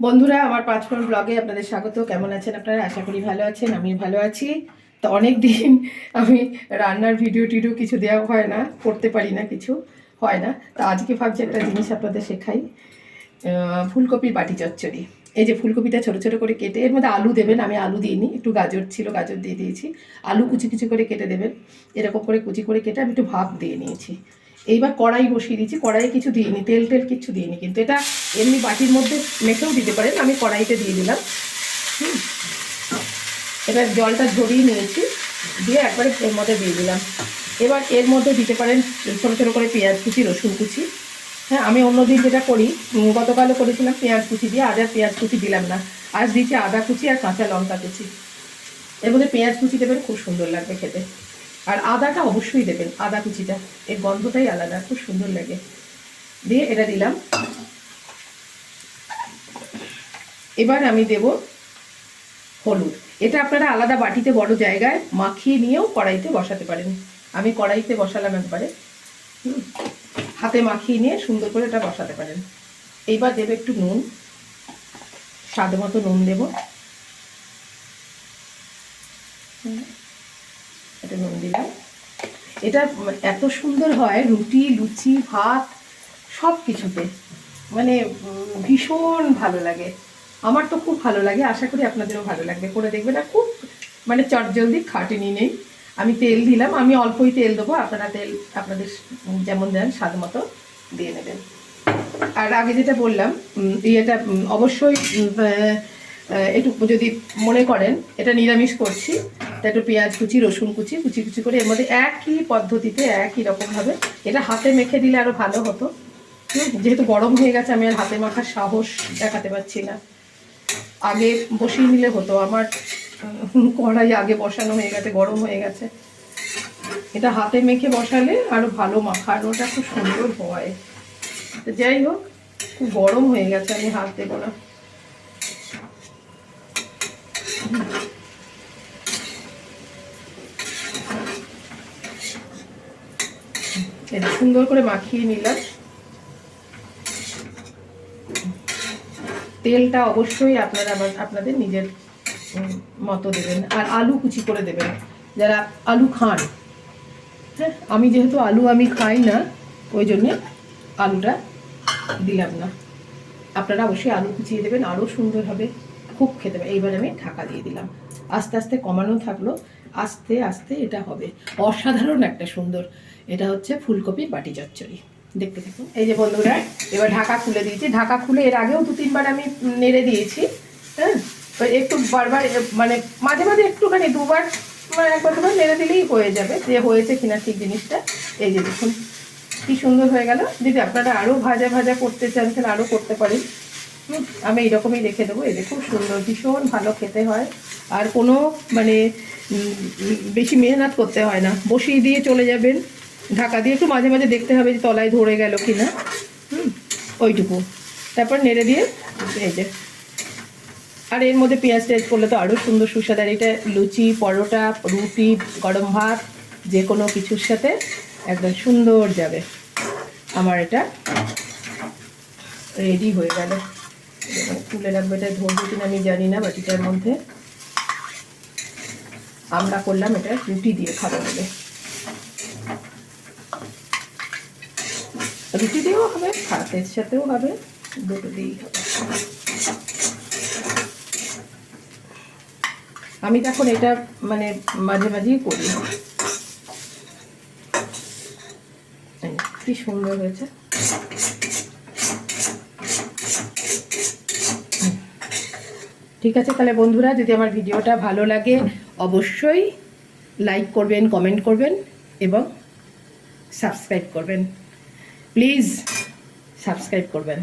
বন্ধুরা, আমার পাঁচফোন ব্লগে আপনাদের স্বাগত। কেমন আছেন আপনারা? আশা করি ভালো আছেন আমি ভালো আছি। তো অনেক দিন আমি রান্নার ভিডিও টিডিও কিছু দেওয়া হয় না, করতে পারি না কিছু, হয় না। তো আজকে ভাবছি একটা জিনিস আপনাদের শেখাই। ফুলকপির বাটি চচ্চড়ি। এই যে ফুলকপিটা ছোট ছোট করে কেটে, এর মধ্যে আলু দেবেন, আমি আলু দিইনি, একটু গাজর ছিল, গাজর দিয়ে দিয়েছি। আলু কুচি কুচি করে কেটে দেবেন। এরকম করে কুচি করে কেটে আমি একটু ভাপ দিয়ে নিয়েছি। এইবার কড়াই বসিয়ে দিয়েছি, কড়াইয়ে কিছু দিইনি, তেল টেল কিছু দিইনি, কিন্তু এটা এমনি বাটির মধ্যে মেখেও দিতে পারেন, আমি কড়াইতে দিয়ে দিলাম। হুম। এবার জলটা ঝরিয়ে নিয়েছি, দিয়ে একবারে এর মধ্যে দিয়ে দিলাম। এবার এর মধ্যে দিতে পারেন ছোটো ছোটো করে পেঁয়াজ কুচি, রসুন কুচি। হ্যাঁ আমি অন্যদিন যেটা করি গতকালও করেছিলাম পেঁয়াজ কুচি দিয়ে, আজ আর পেঁয়াজ কুচি দিলাম না। আজ দিচ্ছি আদা কুচি আর কাঁচা লঙ্কা কুচি। এর মধ্যে পেঁয়াজ কুচি দেবেন, খুব সুন্দর লাগবে খেতে। আর আদাটা অবশ্যই দেবেন আদা কুচিটা। এর গন্ধটাই আলাদা খুব সুন্দর লাগে। দিয়ে এটা দিলাম। এবার আমি দেব হলুদ। এটা আপনারা আলাদা বাটিতে বড় জায়গায় মাখিয়ে নিয়েও কড়াইতে বসাতে পারেন। আমি কড়াইতে বসালাম একবারে। হাতে মাখিয়ে নিয়ে সুন্দর করে এটা বসাতে পারেন। এইবার দেবে একটু নুন। স্বাদ মতো নুন দেব। হুম, এটা নুন দিলাম এটা এত সুন্দর হয়, রুটি, লুচি, ভাত সব কিছুতে মানে ভীষণ ভালো লাগে। আমার তো খুব ভালো লাগে, আশা করি আপনাদেরও ভালো লাগবে। করে দেখবেন, আর খুব মানে চটজলদি খাটেনি নেই। আমি তেল দিলাম, আমি অল্পই তেল দেবো, আপনারা তেল, আপনাদের যেমন দেন, স্বাদ মতো দিয়ে নেবেন। আর আগে যেটা বললাম ইয়েটা অবশ্যই একটু যদি মনে করেন, এটা নিরামিষ করছি। একটু পেঁয়াজ কুচি, রসুন কুচি কুচি কুচি করে এর মধ্যে একই পদ্ধতিতে একই রকমভাবে এটা হাতে মেখে দিলে আরও ভালো হতো। যেহেতু গরম হয়ে গেছে, আমি আর হাতে মাখার সাহস দেখাতে পারছি না। আগে বসিয়ে নিলে হতো, আমার কড়াই আগে বসানো হয়ে গেছে, গরম হয়ে গেছে। এটা হাতে মেখে বসালে আরও ভালো মাখানোটা খুব সুন্দর হয়। তো যাই হোক, খুব গরম হয়ে গেছে, আমি হাত দেবো না। সুন্দর করে মাখিয়ে নিলাম। তেলটা অবশ্যই আপনারা আবার আপনাদের নিজের মতো দেবেন। আর আলু কুচি করে দেবেন। যারা আলু খান হ্যাঁ আমি যেহেতু আলু আমি খাই না, ওই জন্যে আলুটা দিলাম না। আপনারা অবশ্যই আলু কুচিয়ে দেবেন, আরও সুন্দর হবে। খুব খেতে হবে। এইবার আমি ঢাকা দিয়ে দিলাম। আস্তে আস্তে কমানো থাকল। আস্তে আস্তে এটা হবে। অসাধারণ একটা সুন্দর, এটা হচ্ছে ফুলকপির বাটি চচ্চড়ি। দেখতে থাকুন। এই যে বন্ধুরা, এবার ঢাকা খুলে দিয়েছি। ঢাকা খুলে এর আগেও দু, তিনবার আমি নেড়ে দিয়েছি হ্যাঁ? একটু বারবার মানে মাঝে মাঝে একটুখানি, দুবার মানে একবার দুবার নেড়ে দিলেই হয়ে যাবে, যে হয়েছে কিনা ঠিক জিনিসটা। এই যে দেখুন, কি সুন্দর হয়ে গেল। যদি আপনারা আরও ভাজা ভাজা করতে চান তাহলে আরও করতে পারেন। আমি এইরকমই রেখে দেবো। এই খুব সুন্দর, ভীষণ ভালো খেতে হয়। আর কোনো মানে বেশি মেহনত করতে হয় না। বসিয়ে দিয়ে চলে যাবেন। ঢাকা দিয়ে একটু মাঝে মাঝে দেখতে হবে যে তলায় ধরে গেল কি না হুম, ওইটুকু। তারপর নেড়ে দিয়ে, এই যে। আর এর মধ্যে পেঁয়াজ টেয়াজ করলে তো আরও সুন্দর সুস্বাদ। আর এটা লুচি, পরোটা, রুটি, গরম ভাত যে কোনো কিছুর সাথে একদম সুন্দর যাবে। আমার এটা রেডি হয়ে গেল। তুলে রাখব, এটা ধরবো কিনা আমি জানি না, বাটিটার মধ্যে। আমরা করলাম এটা রুটি দিয়ে খাব বলে। রুটি দিয়েও হবে, ভাতের সাথেও হবে, দুটো দিয়েই হবে। আমি তখন এটা মানে মাঝে মাঝেই করি কি সুন্দর হয়েছে। ঠিক আছে, তাহলে বন্ধুরা, যদি আমার ভিডিওটা ভালো লাগে অবশ্যই লাইক করবেন কমেন্ট করবেন এবং সাবস্ক্রাইব করবেন। প্লিজ সাবস্ক্রাইব করবেন।